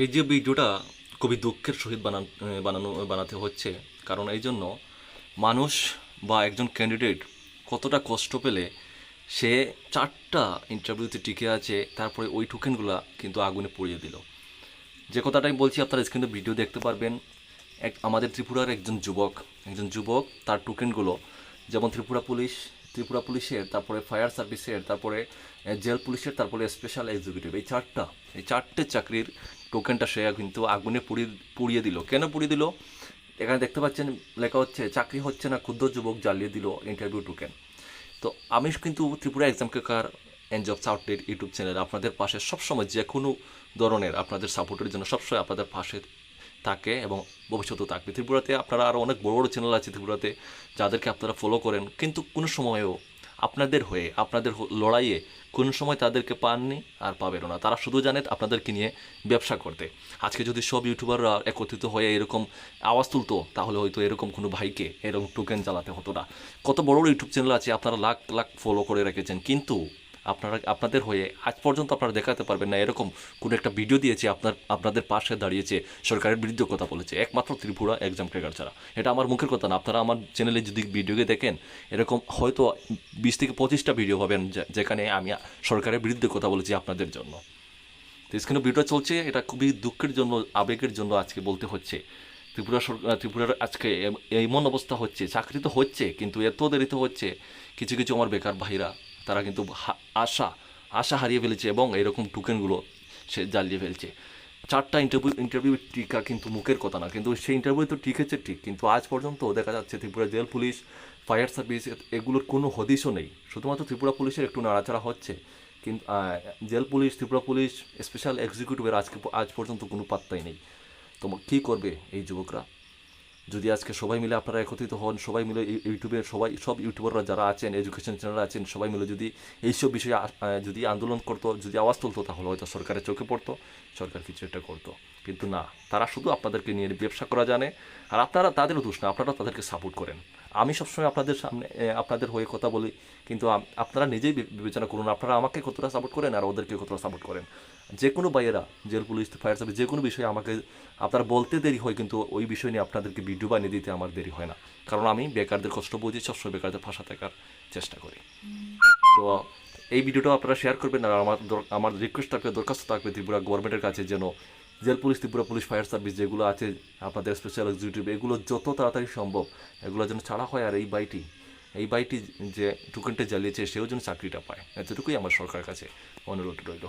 এই যে ভিডিওটা খুবই দুঃখের সহিত বানান বানানো, বানাতে হচ্ছে, কারণ এই জন্য মানুষ বা একজন ক্যান্ডিডেট কতটা কষ্ট পেলে সে চারটা ইন্টারভিউতে টিকে আছে, তারপরে ওই টোকেনগুলা কিন্তু আগুনে পুড়িয়ে দিল। যে কথাটাই বলছি, আপনারা স্ক্রিনে ভিডিও দেখতে পারবেন। এক, আমাদের ত্রিপুরার একজন যুবক একজন যুবক, তার টোকেনগুলো যেমন ত্রিপুরা পুলিশ, ত্রিপুরা পুলিশের, তারপরে ফায়ার সার্ভিসের তারপরে জেল পুলিশের, তারপরে স্পেশাল এক্সিকিউটিভ এই চারটা, এই চারটে চাকরির টোকেনটা সে কিন্তু আগুনে পুড়িয়ে পুড়িয়ে দিল। কেন পুড়িয়ে দিল? এখানে দেখতে পাচ্ছেন, লেখা হচ্ছে, চাকরি হচ্ছে না, ক্ষুদ্র যুবক জ্বালিয়ে দিল ইন্টারভিউ টোকেন তো আমি কিন্তু Tripura exam career and jobs সাউটের YouTube channel আপনাদের পাশে সবসময় যে কোনো ধরনের আপনাদের সাপোর্টের জন্য সবসময় আপনাদের পাশে থাকে এবং ভবিষ্যতেও থাকবে। ত্রিপুরাতে আপনারা আরও অনেক বড় বড় চ্যানেল আছে ত্রিপুরাতে, যাদেরকে আপনারা ফলো করেন। কিন্তু কোনো সময়ও আপনাদের হয়ে, আপনাদের লড়াইয়ে কোনো সময় তাদেরকে পাননি আর পাবেন না। তারা শুধু জানে আপনাদেরকে নিয়ে ব্যবসা করতে। আজকে যদি সব ইউটিউবাররা একত্রিত হয়ে এরকম আওয়াজ তুলতো, তাহলে হয়তো এরকম কোনো ভাইকে এরকম টোকেন চালাতে হতো না। কত বড় বড় ইউটিউব চ্যানেল আছে, আপনারা লাখ লাখ ফলো করে রেখেছেন। কিন্তু আপনারা আপনাদের হয়ে আজ পর্যন্ত আপনারা দেখাতে পারবেন না। এরকম কোনো একটা ভিডিও দিয়েছে, আপনার, আপনাদের পাশে দাঁড়িয়েছে, সরকারের বিরুদ্ধে কথা বলেছে। একমাত্র ত্রিপুরা এক্সাম ক্রেকার ছাড়া। এটা আমার মুখের কথা না। আপনারা আমার চ্যানেলে যদি ভিডিওকে দেখেন, এরকম হয়তো বিশ থেকে পঁচিশটা ভিডিও পাবেন যেখানে আমি সরকারের বিরুদ্ধে কথা বলেছি আপনাদের জন্য। তো স্ক্রিনে ভিডিও চলছে। এটা খুবই দুঃখের জন্য, আবেগের জন্য আজকে বলতে হচ্ছে। ত্রিপুরা সরকার ত্রিপুরার আজকে এম- এমন অবস্থা হচ্ছে। চাকরি তো হচ্ছে, কিন্তু এত দেরিতে হচ্ছে। কিছু কিছু আমার বেকার ভাইরা তারা কিন্তু আশা আশা হারিয়ে ফেলেছে এবং এরকম টোকেনগুলো সে জ্বালিয়ে ফেলছে। চারটা ইন্টারভিউ ইন্টারভিউ টিকা কিন্তু মুখের কথা না, কিন্তু সেই ইন্টারভিউ তো টিকেছে ঠিক, কিন্তু আজ পর্যন্ত দেখা যাচ্ছে Tripura jail police fire service এগুলোর কোনো হদিশও নেই। শুধুমাত্র ত্রিপুরা পুলিশের একটু নাড়াচাড়া হচ্ছে কিন্তু jail police, Tripura police special এক্সিকিউটিভের আজকে, আজ পর্যন্ত কোনো পাত্তাই নেই। তো কী করবে এই যুবকরা? যদি আজকে সবাই মিলে আপনারা একত্রিত হন, সবাই মিলে ইউ- ইউটিউবের সবাই, সব ইউটিউবাররা যারা আছেন এডুকেশন চ্যানেল আছেন, সবাই মিলে যদি এইসব বিষয়ে যদি আন্দোলন করতো, যদি আওয়াজ তুলতো, তাহলে হয়তো সরকারের চোখে পড়তো, সরকার কিছু একটা করতো। কিন্তু না, তারা শুধু আপনাদেরকে নিয়ে ব্যবসা করা জানে, আর আপনারা তাদেরও দোষ না আপনারা তাদেরকে সাপোর্ট করেন। আমি সবসময় আপনাদের সামনে আপনাদের হয়ে কথা বলি, কিন্তু আপনারা নিজেই বিবেচনা করুন, আপনারা আমাকে কতটা সাপোর্ট করেন, আর ওদেরকে কতটা সাপোর্ট করেন। যে কোনো বাইয়েরা জেল, পুলিশ ফায়ার সার্ভিস যে কোনো বিষয়ে আমাকে, আপনারা বলতে দেরি হয়, কিন্তু ওই বিষয় নিয়ে আপনাদেরকে ভিডিও বানিয়ে দিতে আমার দেরি হয় না। কারণ আমি বেকারদের কষ্ট বুঝি সবসময় বেকারদের ভাষা থাকার চেষ্টা করি। তো এই ভিডিওটা আপনারা শেয়ার করবেন আর আমার আমার রিকোয়েস্ট থাকবে দরখাস্ত থাকবে ত্রিপুরা গভর্নমেন্টের কাছে যেন jail police, Tripura police fire service যেগুলো আছে, আপনাদের স্পেশাল এক্সিকিউটিভ এগুলো যত তাড়াতাড়ি সম্ভব, এগুলো যেন ছাড়া হয় আর এই বাইটি এই বাইটি যে টুকেনটা জ্বালিয়েছে, সেও যেন চাকরিটা পায়। এতটুকুই আমার সরকারের কাছে অনুরোধ রইল।